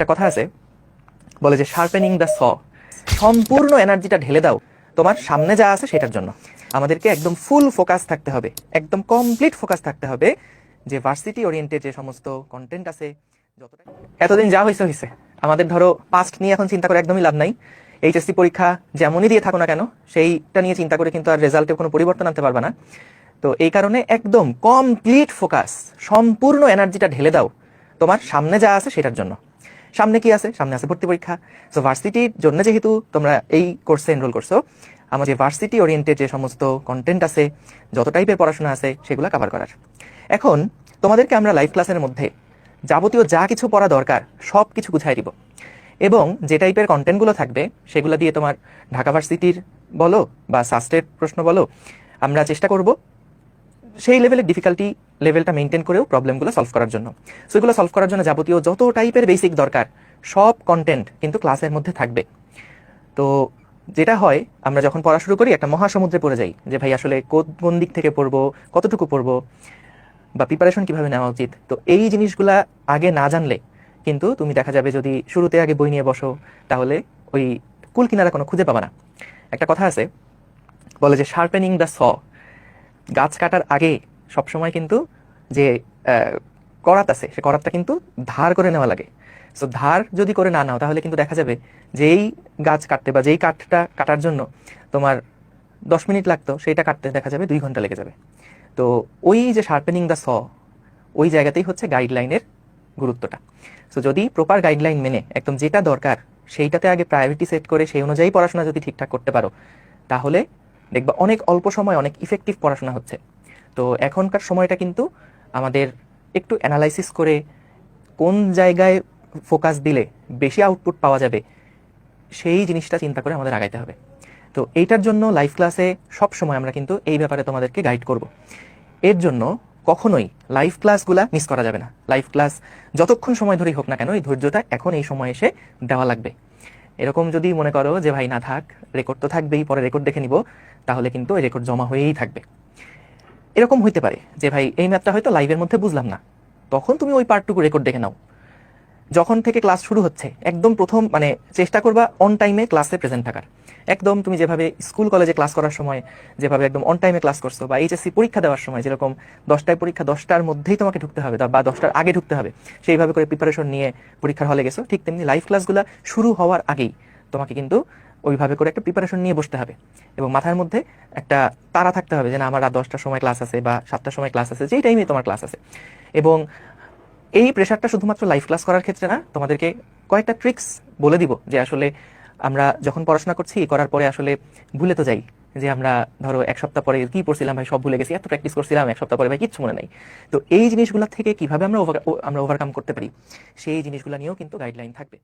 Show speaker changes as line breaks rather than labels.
একটা কথা আছে। বলে যে শার্পেনিং দ্য স সম্পূর্ণ এনার্জিটা ঢেলে দাও। তোমার সামনে যা আছে সেটার জন্য। আমাদেরকে একদম ফুল ফোকাস থাকতে হবে। একদম কমপ্লিট ফোকাস থাকতে হবে যে ভার্সিটি ওরিয়েন্টেড যে সমস্ত কন্টেন্ট আছে, যতটা এতদিন যা হয়েছে হয়েছে আমাদের ধরো পাস্ট নিয়ে এখন চিন্তা করে একদমই লাভ নাই। এইচএসসি পরীক্ষা যেমনই দিয়ে থাকো না কেন, সেইটা নিয়ে চিন্তা করে কিন্তু আর রেজাল্টে কোনো পরিবর্তন আনতে পারবে না। তো এই কারণে একদম কমপ্লিট ফোকাস সম্পূর্ণ এনার্জিটা ঢেলে দাও। তোমার সামনে যা আছে সেটার জন্য। সামনে কি আছে? সামনে আছে ভর্তি পরীক্ষা। সো ভার্সিটির জন্য যেহেতু তোমরা এই কোর্সে এনরোল করছ, আমার যে ভার্সিটি ওরিয়েন্টেড যে সমস্ত কন্টেন্ট আছে, যত টাইপের পড়াশোনা আছে, সেগুলো কভার করার। এখন, তোমাদেরকে আমরা লাইভ ক্লাসের মধ্যে যাবতীয় যা কিছু পড়া দরকার সব কিছু গুছাই দিব। এবং যে টাইপের কন্টেন্টগুলো থাকবে, সেগুলো দিয়ে তোমার ঢাকা ভার্সিটির বলো বা সাস্টের প্রশ্ন বলো, আমরা চেষ্টা করব সেই লেভেলের ডিফিকাল্টি লেভেলটা মেনটেন করেও প্রবলেমগুলো সলভ করার জন্য। সো এগুলো সলভ করার জন্য যাবতীয় যত টাইপের বেসিক দরকার, সব কন্টেন্ট কিন্তু ক্লাসের মধ্যে থাকবে। তো, যেটা হয়, আমরা যখন পড়া শুরু করি, একটা মহাসমুদ্রে পড়ে যাই, যে ভাই আসলে কোন দিক থেকে পড়ব, কতটুকু পড়ব, বা প্রিপারেশন কীভাবে নেওয়া উচিত। তো, এই জিনিসগুলা আগে না জানলে কিন্তু তুমি দেখা যাবে যদি শুরুতে আগে বই নিয়ে বসো, তাহলে ওই কুল কিনারা কোনো খুঁজে পাবা না। একটা কথা আছে, বলে যে শার্পেনিং দ্য স গাছ কাটার আগে সবসময় কিন্তু যে করাত আছে, সে করাতটা কিন্তু ধার করে নেওয়া লাগে। সো ধার যদি করে না নাও, তাহলে কিন্তু দেখা যাবে যেই গাছ কাটতে বা যেই কাঠটা কাটার জন্য তোমার দশ মিনিট লাগতো, সেইটা কাটতে দেখা যাবে দুই ঘণ্টা লেগে যাবে। তো ওই যে শার্পেনিং দ্য স ওই জায়গাতেই হচ্ছে গাইডলাইনের গুরুত্বটা। সো যদি প্রপার গাইডলাইন মেনে একদম যেটা দরকার, সেইটাতে আগে প্রায়োরিটি সেট করে সেই অনুযায়ী পড়াশোনা যদি ঠিকঠাক করতে পারো, তাহলে দেখবা অনেক অল্প সময় অনেক ইফেক্টিভ পড়াশোনা হচ্ছে। তো এখনকার সময়টা কিন্তু আমাদের একটু অ্যানালাইসিস করে কোন জায়গায় ফোকাস দিলে বেশি আউটপুট পাওয়া যাবে, সেই জিনিসটা চিন্তা করে আমাদের আগাইতে হবে। তো এইটার জন্য লাইভ ক্লাসে সব সময় আমরা কিন্তু এই ব্যাপারে তোমাদেরকে গাইড করব। এর জন্য কখনোই লাইভ ক্লাসগুলা মিস করা যাবে না। লাইভ ক্লাস যতক্ষণ সময় ধরেই হোক না কেন, এই ধৈর্যটা এখন এই সময় এসে দেওয়া লাগবে। এরকম যদি মনে করো যে, ভাই, না থাক রেকর্ড তো থাকবেই, পরে রেকর্ড দেখে নিব, তাহলে কিন্তু এই রেকর্ড জমা হয়েই থাকবে। এরকম হইতে পারে যে, ভাই, এই ম্যাপটা হয়তো লাইভের মধ্যে বুঝলাম না। তখন তুমি ওই পার্টটুকু রেকর্ড দেখে নাও। যখন থেকে ক্লাস শুরু হচ্ছে, একদম প্রথম মানে চেষ্টা করবা অন টাইমে ক্লাসে প্রেজেন্ট থাকার। একদম তুমি যেভাবে স্কুল কলেজে ক্লাস করার সময়, যেভাবে একদম অন টাইমে ক্লাস করছ বা এইচএসসি পরীক্ষা দেওয়ার সময়, যেরকম দশটায় পরীক্ষা, দশটার মধ্যেই তোমাকে ঢুকতে হবে, বা দশটার আগে ঢুকতে হবে, সেইভাবে করে প্রিপারেশন নিয়ে পরীক্ষার হলে গেছো, ঠিক তেমনি লাইভ ক্লাসগুলো শুরু হওয়ার আগেই তোমাকে কিন্তু ওইভাবে করে একটা প্রিপারেশন নিয়ে বসতে হবে। এবং মাথার মধ্যে একটা তারা থাকতে হবে যে, না, আমার রাত দশটার সময় ক্লাস আছে বা সাতটার সময় ক্লাস আছে, যেই টাইমে তোমার ক্লাস আছে। এবং এই প্রেশারটা শুধুমাত্র লাইভ ক্লাস করার ক্ষেত্রে না, তোমাদেরকে কয়েকটা ট্রিক্স বলে দিব যে, আসলে আমরা যখন পড়াশোনা করছি, করার পরে আসলে ভুলে তো যাই যে, আমরা ধরো এক সপ্তাহ পরে কি পড়ছিলাম, ভাই, সব ভুলে গেছি, এত প্র্যাকটিস করছিলাম, এক সপ্তাহ পরে, ভাই, কিচ্ছু মনে নাই। তো এই জিনিসগুলো থেকে কীভাবে আমরা আমরা ওভারকাম করতে পারি, সেই জিনিসগুলো নিয়েও কিন্তু গাইডলাইন থাকবে।